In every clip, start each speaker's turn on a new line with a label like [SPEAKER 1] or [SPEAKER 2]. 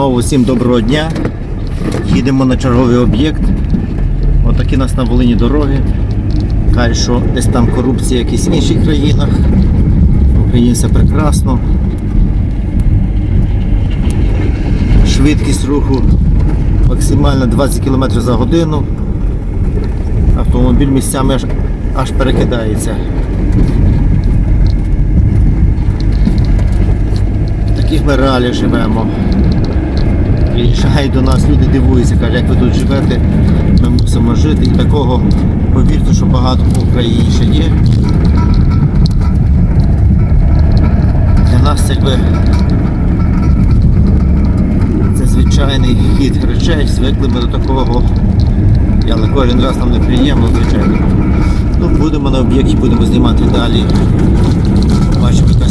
[SPEAKER 1] Знову всім доброго дня. Їдемо на черговий об'єкт. Отакі нас на Волині дороги. Кажуть, що десь там корупція в інших країнах. Все прекрасно. Швидкість руху максимально 20 км за годину. Автомобіль місцями аж, аж перекидається. Таких ми реаліях живемо. Приїжджають до нас, люди дивуються, кажуть, як ви тут живете, ми мусимо жити. І такого, повірте, що багато по Україні ще є. Для нас це якби це звичайний хід речей, звикли ми до такого. Але кожен раз нам неприємно, звичайно. Ну, будемо на об'єкті, будемо знімати далі. Бачимо, яка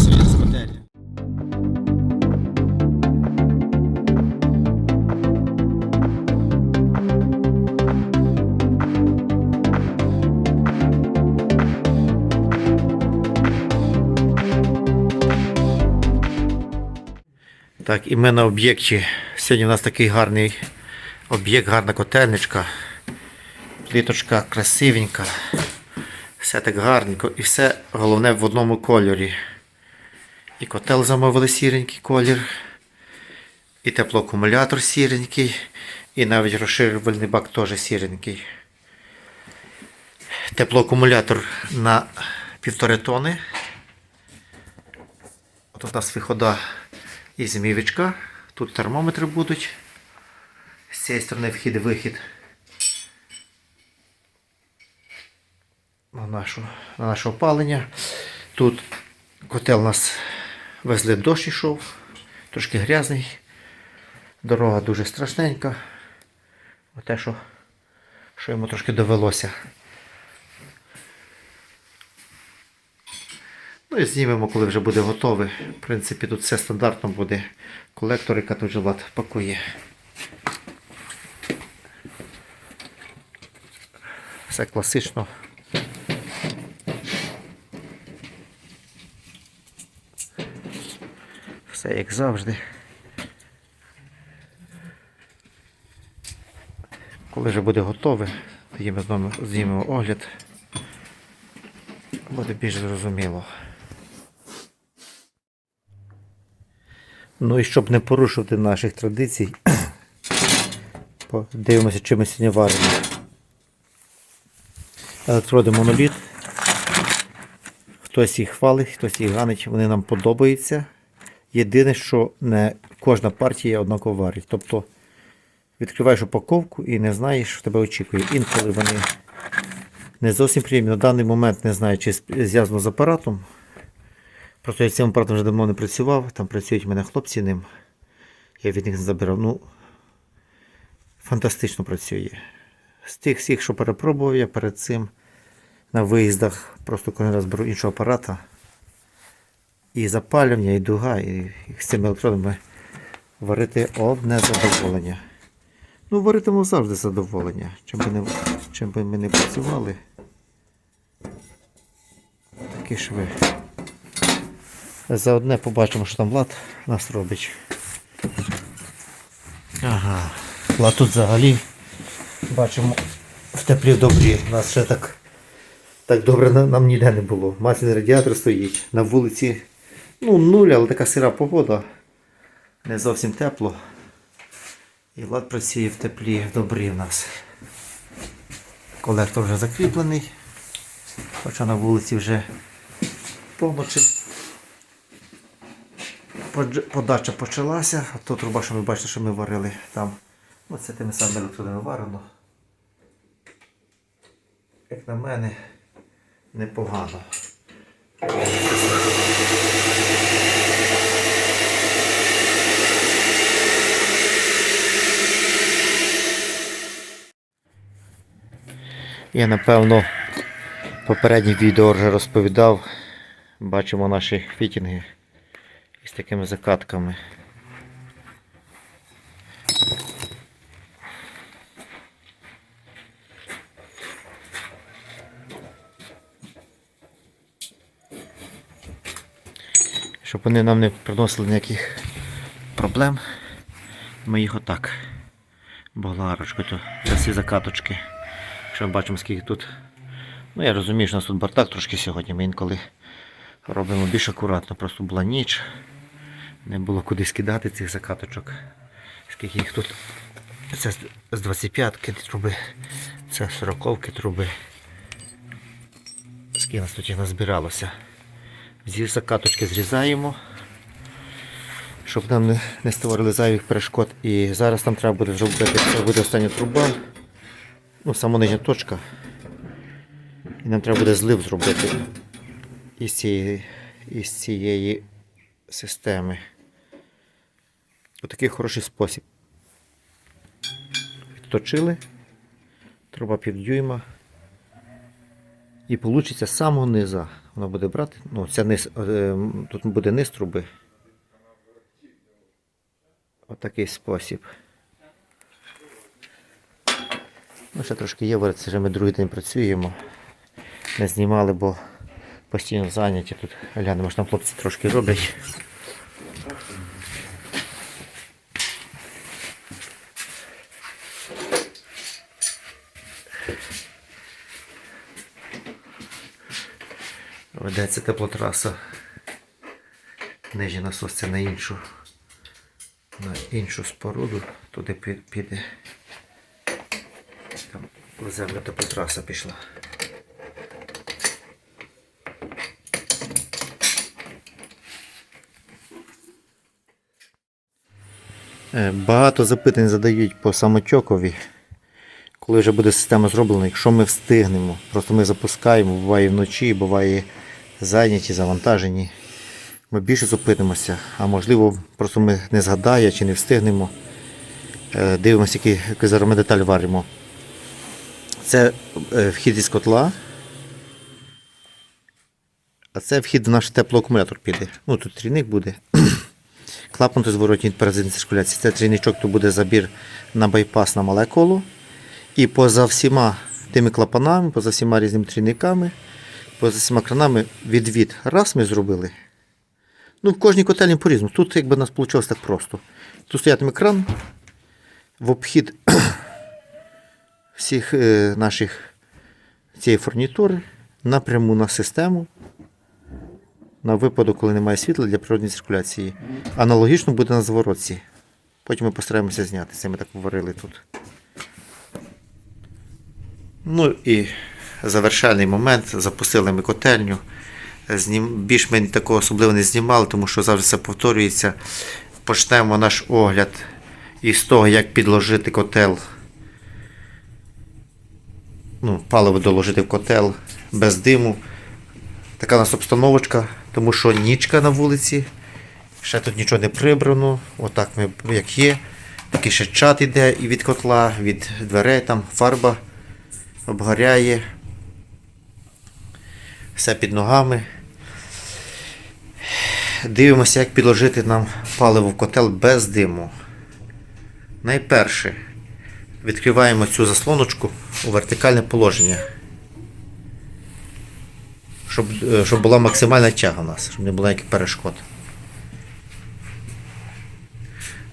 [SPEAKER 1] і ми на об'єкті. Сьогодні у нас такий гарний об'єкт, гарна котельничка. Пліточка красивенька. Все так гарненько. І все головне в одному кольорі. І котел замовили сіренький колір. І теплоакумулятор сіренький. І навіть розширювальний бак теж сіренький. Теплоакумулятор на півтори тони. От у нас вихода і змівочка. Тут термометри будуть. З цієї сторони вхід-вихід. На, нашу, на наше опалення. Тут котел у нас везли дощ ішов, трошки грязний. Дорога дуже страшненька. Те, що, що йому трошки довелося. Ну і знімемо, коли вже буде готове. В принципі, тут все стандартно буде. Колекторика тут же лад пакує. Все класично. Все як завжди. Коли вже буде готове, тоді ми знову знімемо огляд. Буде більш зрозуміло. Ну і щоб не порушувати наших традицій, подивимося, чим ми сьогодні варимо. Електроди моноліт. Хтось їх хвалить, хтось їх ганить, вони нам подобаються. Єдине, що не кожна партія однаково варить. Тобто відкриваєш упаковку і не знаєш, що тебе очікує. Інколи вони не зовсім приємні. На даний момент не знаю, чи зв'язано з апаратом. Просто я цим апаратом вже давно не працював, там працюють в мене хлопці ним. Я від них не забирав. Ну, фантастично працює. З тих всіх, що перепробував я перед цим на виїздах, просто кожен раз беру іншого апарата. І запалювання, і дуга, і з цими електродами варити одне задоволення. Ну, варитиму завжди задоволення. Чим би, не, чим би ми не працювали. Такі шви. За одне побачимо, що там Влад нас робить. Ага. Влад тут взагалі бачимо в теплі добрі. У нас ще так, так добре нам ніде не було. Масляний радіатор стоїть. На вулиці ну, нуль, але така сира погода. Не зовсім тепло. І Влад працює в теплі в добрі в нас. Колектор вже закріплений. Хоча на вулиці вже Подж- подача почалася, а то труба, що ви бачите, що ми варили там. Оце тими самими електродами варено. Як на мене, непогано. Я напевно в відео вже розповідав. Бачимо наші фітінги із такими закатками. Щоб вони нам не приносили ніяких проблем. Ми їх отак. Болгарочкою, за всі закаточки. Якщо ми бачимо, скільки тут. Ну, я розумію, що у нас тут бардак трошки сьогодні. Ми інколи робимо більш акуратно. Просто була ніч. Не було куди скидати цих закаточок. Скільки їх тут. Це з- з 25-ки труби, це 40-ки труби. Скільки нас тут їх назбиралося. Зі закаточки зрізаємо, щоб нам не створили зайвих перешкод. І зараз нам треба буде зробити, це буде остання труба, ну, сама нижня точка. І нам треба буде злив зробити із цієї, із цієї системи. Отакий хороший спосіб. Відточили, труба пів дюйма. І вийде з самого низа. Воно буде брати. Ну, ця низ, е, тут буде низ труби. Отакий спосіб. Ну, ще трошки є, це вже ми другий день працюємо. Не знімали, бо постійно зайняті тут. Глянемо, що там хлопці трошки роблять. Ведеться теплотраса. Нижній насос це на іншу, на іншу споруду. Туди піде. Там землю теплотраса пішла. Багато запитань задають по самотьокові. Коли вже буде система зроблена, якщо ми встигнемо, просто ми запускаємо, буває вночі, буває зайняті, завантажені. Ми більше зупинимося, а можливо, просто ми не згадає чи не встигнемо. Е, Дивимося, які зараз ми деталь варимо. Це е, вхід із котла. А це вхід в наш теплоакумулятор піде. Ну тут трійник буде. Клапан тут зворотній паразитної циркуляції. Це трійничок, то буде забір на байпас на мале коло. І поза всіма тими клапанами, поза всіма різними трійниками, поза всіма кранами відвід. Раз ми зробили. Ну, в кожній котельні по-різному. Тут якби у нас вийшло так просто. Тут стоятиме кран в обхід всіх е, наших цієї фурнітури напряму на систему. На випадок, коли немає світла для природної циркуляції. Аналогічно буде на зворотці. Потім ми постараємося зняти. Це ми так говорили тут. Ну і завершальний момент. Запустили ми котельню. Більш ми такого особливо не знімали, тому що завжди це повторюється. Почнемо наш огляд із того, як підложити котел. Ну, паливо доложити в котел без диму. Така у нас обстановочка, тому що нічка на вулиці. Ще тут нічого не прибрано. Отак ми як є. Такий ще чат іде і від котла, від дверей, там фарба обгоряє. Все під ногами. Дивимося, як підложити нам паливо в котел без диму. Найперше відкриваємо цю заслоночку у вертикальне положення. Щоб, е, щоб була максимальна тяга у нас, щоб не було ніяких перешкод.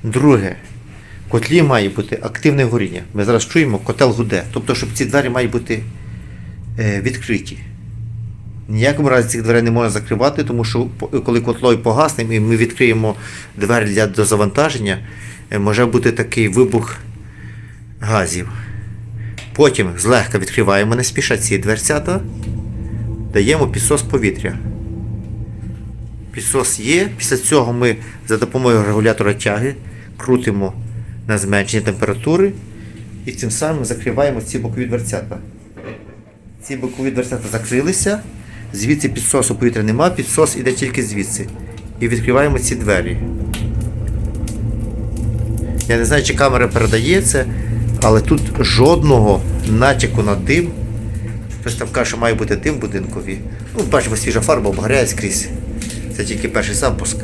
[SPEAKER 1] Друге, в котлі має бути активне горіння. Ми зараз чуємо, котел гуде. Тобто, щоб ці двері мають бути е, відкриті. Ніякому разі цих дверей не можна закривати, тому що коли котлою погасне і ми відкриємо двері для дозавантаження, е, може бути такий вибух газів. Потім злегка відкриваємо, не спіша ці дверцята, даємо підсос повітря. Підсос є. Після цього ми за допомогою регулятора тяги крутимо на зменшення температури і цим самим закриваємо ці бокові дверцята. Ці бокові дверцята закрилися, звідси підсосу повітря нема, підсос іде тільки звідси. І відкриваємо ці двері. Я не знаю, чи камера передає це, але тут жодного натяку на дим. Хтось там каже, що має бути дим будинкові. Ну, бачимо, свіжа фарба обгоряє скрізь. Це тільки перший запуск.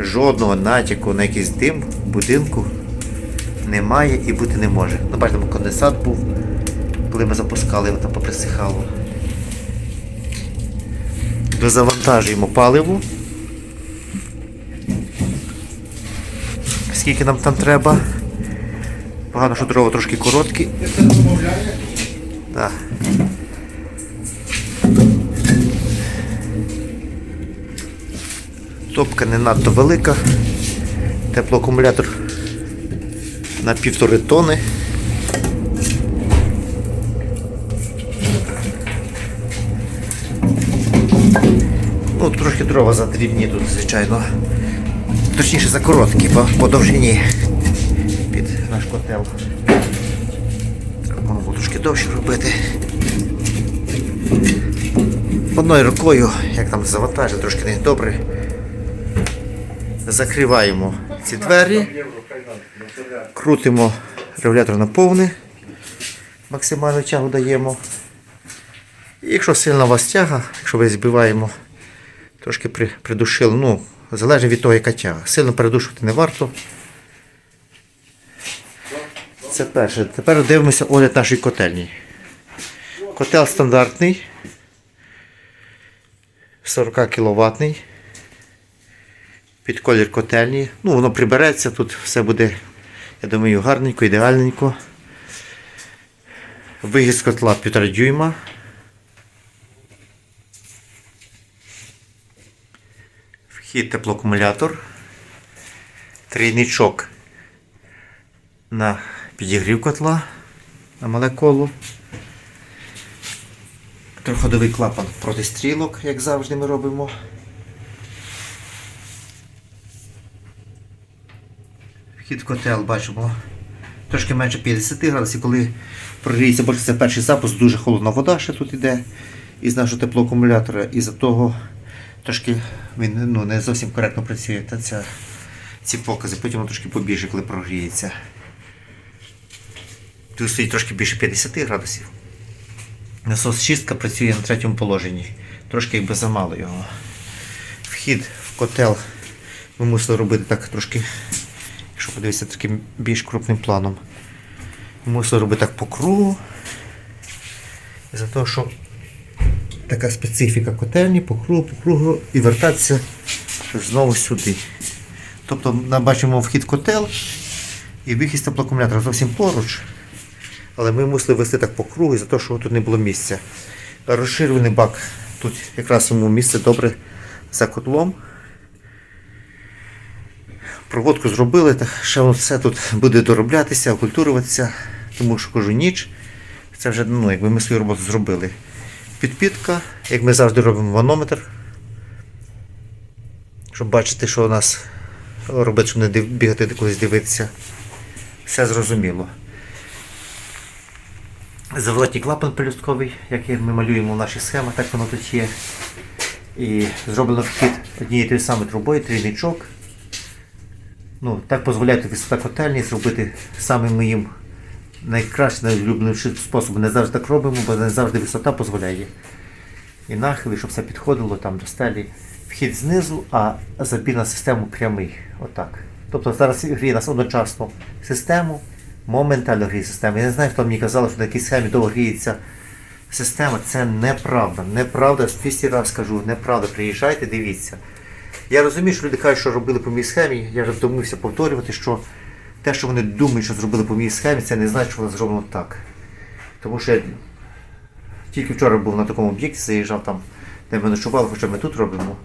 [SPEAKER 1] Жодного натяку на якийсь дим в будинку немає і бути не може. Ну, бачимо, конденсат був, коли ми запускали, його там поприсихало. Дозавантажуємо паливо. скільки нам там треба. Погано, що дрова трошки короткі. Так. Топка не надто велика. Теплоакумулятор на півтори тони. Ну, трошки дрова задрібні тут, звичайно. Точніше за короткі, по, по довжині під наш котел. Можна було трошки довше робити. Одною рукою, як там завантажить, трошки не добре. Закриваємо ці двері, крутимо регулятор на повний, максимальну тягу даємо. І якщо сильна у вас тяга, якщо ви збиваємо, трошки придушили, ну, залежно від того, яка тяга. Сильно передушувати не варто. Це перше. Тепер дивимося огляд нашої котельні. Котел стандартний. 40 кВт. Під колір котельні. Ну, воно прибереться, тут все буде, я думаю, гарненько, ідеальненько. Вигід з котла 1,5 дюйма. Вхід теплоакумулятор. Трійничок на підігрів котла на мале коло. Триходовий клапан проти стрілок, як завжди ми робимо. Вхід котел бачимо трошки менше 50 градусів, коли прогріється, бо це перший запуск, дуже холодна вода ще тут йде із нашого теплоакумулятора, і за того трошки він ну, не зовсім коректно працює та ця, ці покази, потім воно трошки побільше, коли прогріється. Тут стоїть трошки більше 50 градусів. Насос чистка працює на третьому положенні. Трошки якби замало його. Вхід в котел ми мусили робити так трошки, якщо подивитися таким більш крупним планом. Мусили робити так по кругу. За того, що така специфіка котельні по кругу, по кругу і вертатися знову сюди. Тобто ми бачимо вхід котел і вихід з теплоакумулятора зовсім поруч. Але ми мусили вести так по кругу, за те, що тут не було місця. Розширений бак тут якраз йому місце добре за котлом. Проводку зробили, так ще все тут буде дороблятися, окультурюватися, тому що кажу ніч. Це вже ну, якби ми свою роботу зробили. Підпітка, як ми завжди робимо манометр. Щоб бачити, що у нас робить, щоб не бігати кудись дивитися. Все зрозуміло. Заворотній клапан пелюстковий, який ми малюємо в наших схемах, так воно тут є. І зроблено вхід однією тієї самої трубою, трійничок. Ну, так дозволяє висота котельні зробити самим моїм найкращим, найулюбленішим способом. Не завжди так робимо, бо не завжди висота дозволяє. І нахили, щоб все підходило там до стелі. Вхід знизу, а забір на систему прямий. Отак. Тобто зараз гріє нас одночасно систему, моментально гріє систему. Я не знаю, хто мені казав, що на якій схемі довго гріється система. Це неправда. Неправда, 200 разів скажу, неправда. Приїжджайте, дивіться. Я розумію, що люди кажуть, що робили по моїй схемі. Я вже втомився повторювати, що те, що вони думають, що зробили по моїй схемі, це не значить, що воно зроблено так. Тому що я тільки вчора був на такому об'єкті, заїжджав там, де ми ночували, хоча ми тут робимо.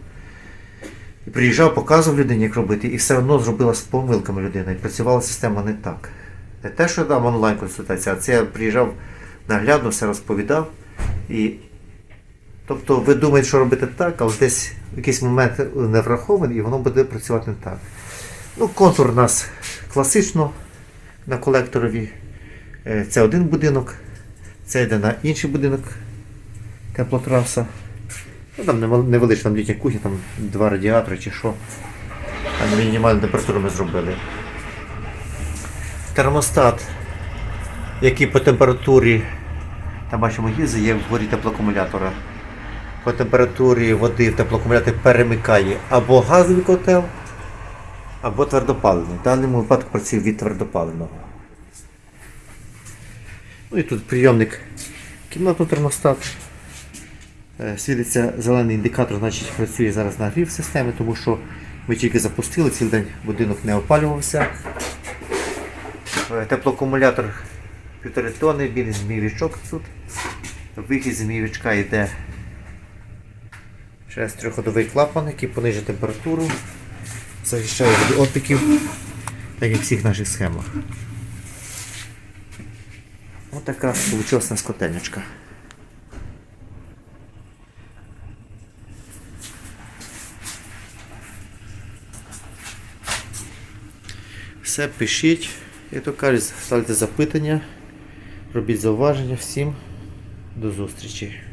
[SPEAKER 1] І приїжджав, показував людині, як робити, і все одно зробила з помилками людина. І працювала система не так. Не те, що я дав онлайн консультація, а це я приїжджав наглядно, все розповідав. І... Тобто ви думаєте, що робити так, але десь в якийсь момент не врахований і воно буде працювати не так. Ну, контур у нас класично на колекторові. Е, Це один будинок, це йде на інший будинок теплотраса. Ну, там невеличка там літня кухня, там два радіатори чи що. Там мінімальну температуру ми зробили. Термостат, який по температурі, там бачимо гільзи, є вгорі теплоакумулятора. По температурі води в теплоакумуляторі перемикає або газовий котел, або твердопаливний. В даному випадку працює від твердопаливного. Ну і тут прийомник кімнатного термостату. Е, Світиться зелений індикатор, значить працює зараз на грів системи, тому що Ми тільки запустили, цілий день будинок не опалювався. Е, Теплоакумулятор півтори тонни, він змійвичок тут. Вихід змійвичка йде через трьохходовий клапан, який понижує температуру, захищає від опіків, так як в всіх наших схемах. Ось така у нас. Все пишіть, як то кажуть, ставте запитання, робіть зауваження всім. До зустрічі.